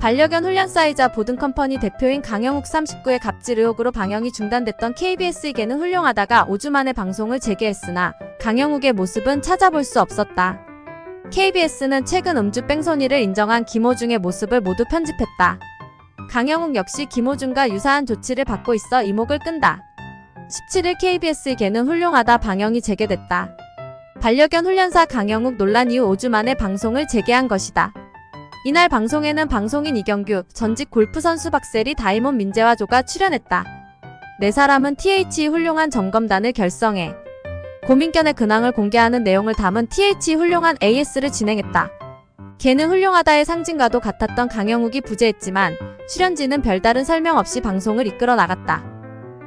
반려견 훈련사이자 보든컴퍼니 대표인 강영욱 39의 갑질 의혹으로 방영이 중단됐던 KBS에게는 훌륭하다가 5주 만에 방송을 재개했으나 강영욱의 모습은 찾아볼 수 없었다. KBS는 최근 음주 뺑소니를 인정한 김호중의 모습을 모두 편집했다. 강영욱 역시 김호중과 유사한 조치를 받고 있어 이목을 끈다. 17일 KBS에게는 훌륭하다 방영이 재개됐다. 반려견 훈련사 강영욱 논란 이후 5주 만에 방송을 재개한 것이다. 이날 방송에는 방송인 이경규, 전직 골프 선수 박세리, 다이몬 민재와 조가 출연했다. 네 사람은 TH 훌륭한 점검단을 결성해 고민견의 근황을 공개하는 내용을 담은 TH 훌륭한 AS를 진행했다. 걔는 훌륭하다의 상징과도 같았던 강영욱이 부재했지만 출연진은 별다른 설명 없이 방송을 이끌어 나갔다.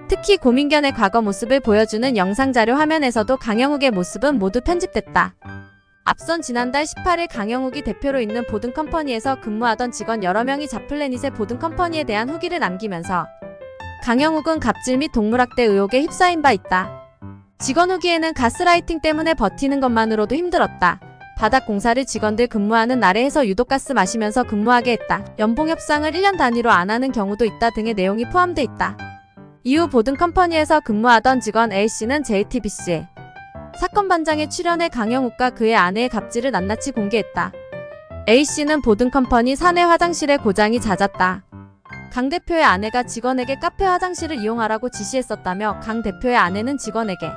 특히 고민견의 과거 모습을 보여주는 영상자료 화면에서도 강영욱의 모습은 모두 편집됐다. 앞선 지난달 18일 강영욱이 대표로 있는 보든컴퍼니에서 근무하던 직원 여러 명이 자플래닛의 보든컴퍼니에 대한 후기를 남기면서 강영욱은 갑질 및 동물학대 의혹에 휩싸인 바 있다. 직원 후기에는 가스라이팅 때문에 버티는 것만으로도 힘들었다. 바닥 공사를 직원들 근무하는 날에 해서 유독 가스 마시면서 근무하게 했다. 연봉 협상을 1년 단위로 안 하는 경우도 있다 등의 내용이 포함돼 있다. 이후 보든 컴퍼니에서 근무하던 직원 A씨는 JTBC에 사건 반장에 출연해 강영욱과 그의 아내의 갑질을 낱낱이 공개했다. A씨는 보든컴퍼니 사내 화장실에 고장이 잦았다. 강 대표의 아내가 직원에게 카페 화장실을 이용하라고 지시했었다며 강 대표의 아내는 직원에게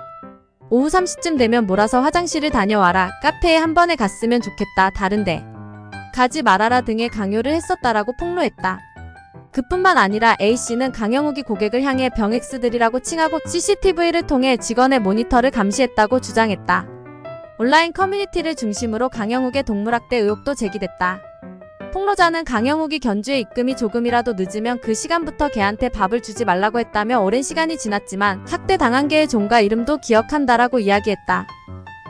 오후 3시쯤 되면 몰아서 화장실을 다녀와라. 카페에 한 번에 갔으면 좋겠다. 다른데 가지 말아라 등의 강요를 했었다라고 폭로했다. 그뿐만 아니라 A씨는 강영욱이 고객을 향해 병엑스들이라고 칭하고 CCTV를 통해 직원의 모니터를 감시했다고 주장했다. 온라인 커뮤니티를 중심으로 강영욱의 동물학대 의혹도 제기됐다. 폭로자는 강영욱이 견주의 입금이 조금이라도 늦으면 그 시간부터 걔한테 밥을 주지 말라고 했다며 오랜 시간이 지났지만 학대 당한 개의 종과 이름도 기억한다라고 이야기했다.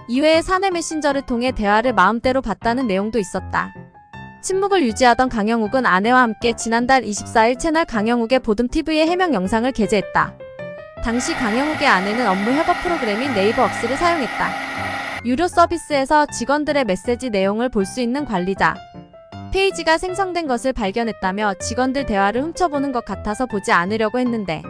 이외에 사내 메신저를 통해 대화를 마음대로 봤다는 내용도 있었다. 침묵을 유지하던 강영욱은 아내와 함께 지난달 24일 채널 강영욱의 보듬TV의 해명 영상을 게재했다. 당시 강영욱의 아내는 업무 협업 프로그램인 네이버 억스를 사용했다. 유료 서비스에서 직원들의 메시지 내용을 볼 수 있는 관리자, 페이지가 생성된 것을 발견했다며 직원들 대화를 훔쳐보는 것 같아서 보지 않으려고 했는데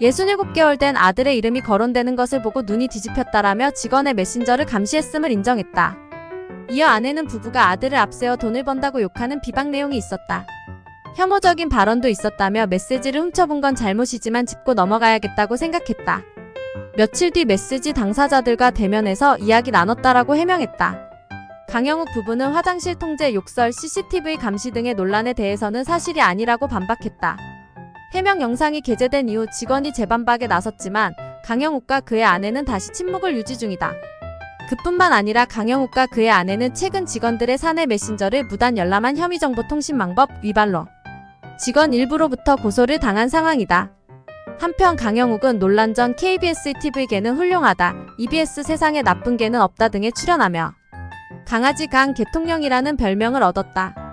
67개월 된 아들의 이름이 거론되는 것을 보고 눈이 뒤집혔다라며 직원의 메신저를 감시했음을 인정했다. 이어 아내는 부부가 아들을 앞세워 돈을 번다고 욕하는 비방 내용이 있었다. 혐오적인 발언도 있었다며 메시지를 훔쳐본 건 잘못이지만 짚고 넘어가야겠다고 생각했다. 며칠 뒤 메시지 당사자들과 대면해서 이야기 나눴다라고 해명했다. 강영욱 부부는 화장실 통제, 욕설, CCTV 감시 등의 논란에 대해서는 사실이 아니라고 반박했다. 해명 영상이 게재된 이후 직원이 재반박에 나섰지만 강영욱과 그의 아내는 다시 침묵을 유지 중이다. 그뿐만 아니라 강영욱과 그의 아내는 최근 직원들의 사내 메신저를 무단 열람한 혐의 정보통신망법 위반로 직원 일부로부터 고소를 당한 상황이다. 한편 강영욱은 논란 전 KBS TV계는 훌륭하다, EBS 세상에 나쁜 개는 없다 등에 출연하며 강아지 강 대통령이라는 별명을 얻었다.